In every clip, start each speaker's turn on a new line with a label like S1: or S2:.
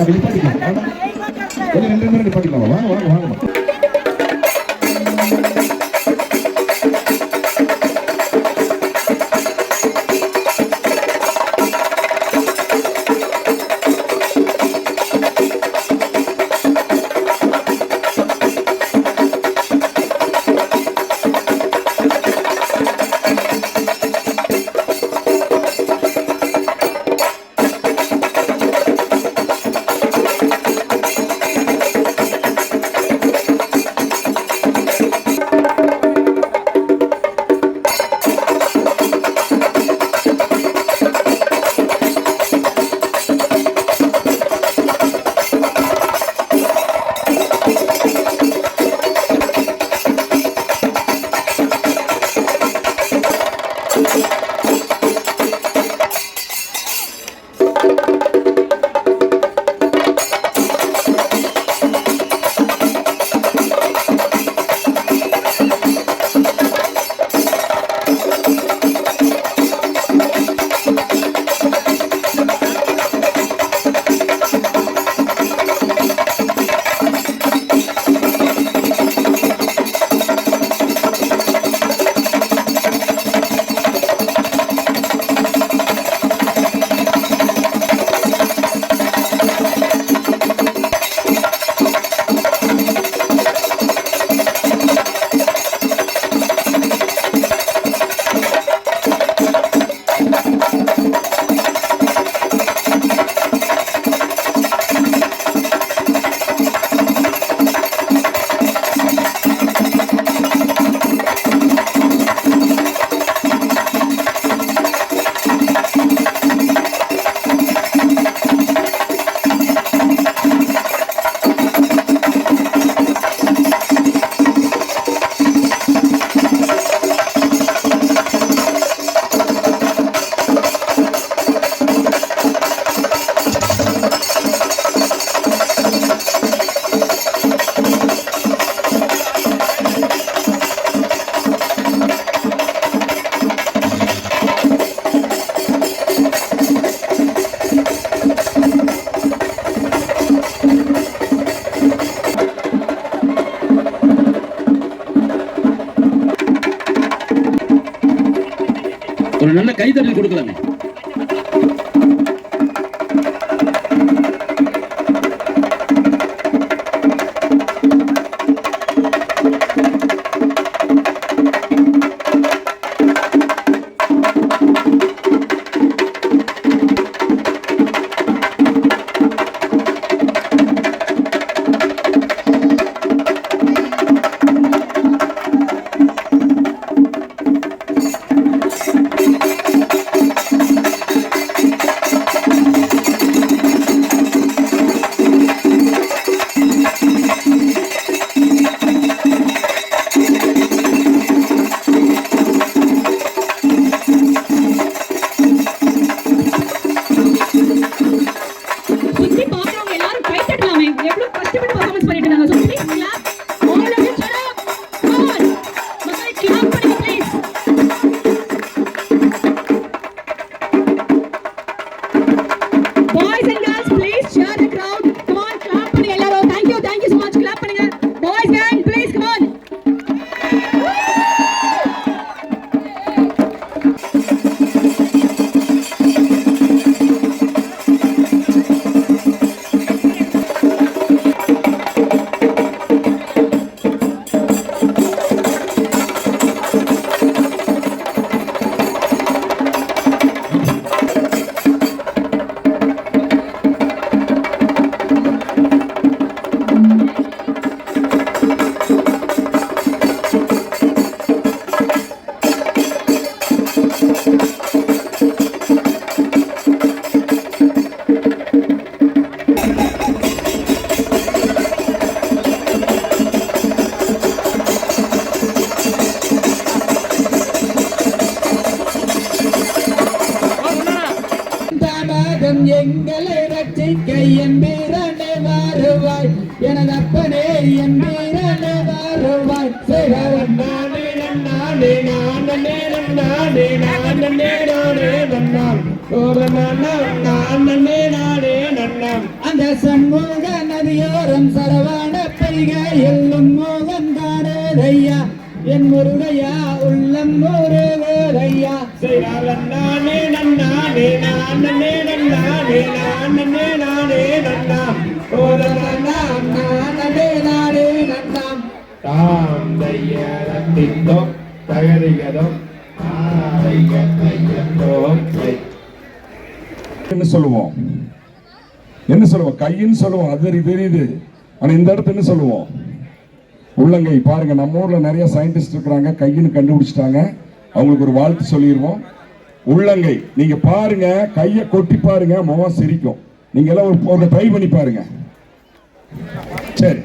S1: நிப்பாட்டிக்கலாம் ரெண்டு நிமிடம் நிப்பாட்டிக்கலாம் வாங்க வாங்க வாங்க
S2: ஒரு நல்ல கைதட்டல் கொடுக்கலாமே
S3: தாமதம் எங்களை ரட்சிக்க எம்பீரனே வருவாய் எனது அப்பனே எம்பீரனே வருவாய் சேகரன் நானே நானே
S4: நானே நானே நானே நானே நன்னாம் ஓர நன்னாம் நானே நானே நன்னாம் அந்த சண்முக நதியோரம் சரவான பெய்கை எல்லும் மோகன் ஐயா என் முருகையா உள்ளம் முருகையா நானே நன்னானே நானே நன்னானே நானே நானே நன்னாம். ஓர நன்னாம் நானே நானே நன்னாம். தாம் தகரிகதம் ஆரையத்தோம்
S1: என்ன சொல்லுவோம்? என்ன சொல்லுவோம்? கையின்னு சொல்லுவோம். அது தெரியுது, தெரியுது. ஆனா இந்த இடத்துல என்ன சொல்லுவோம்? உள்ளங்கை பாருங்க நம்ம ஊர்ல நிறைய சயின்டிஸ்ட் இருக்கிறாங்க கையின்னு கண்டுபிடிச்சிட்டாங்க. அவங்களுக்கு ஒரு வாழ்த்து சொல்லிடுவோம் உள்ளங்கை நீங்க பாருங்க கையை கொட்டி பாருங்க முகம் சிரிக்கும். நீங்க எல்லாம் ஒரு ஒரு ட்ரை பண்ணி பாருங்க. சரி.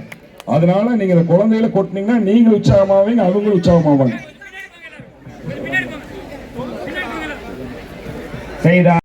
S1: அதனால நீங்க இந்த குழந்தைகளை கொட்டினீங்கன்னா நீங்களும் உற்சாகமாவீங்க அவங்களும் உற்சாகமாவாங்க.
S4: செய்தார்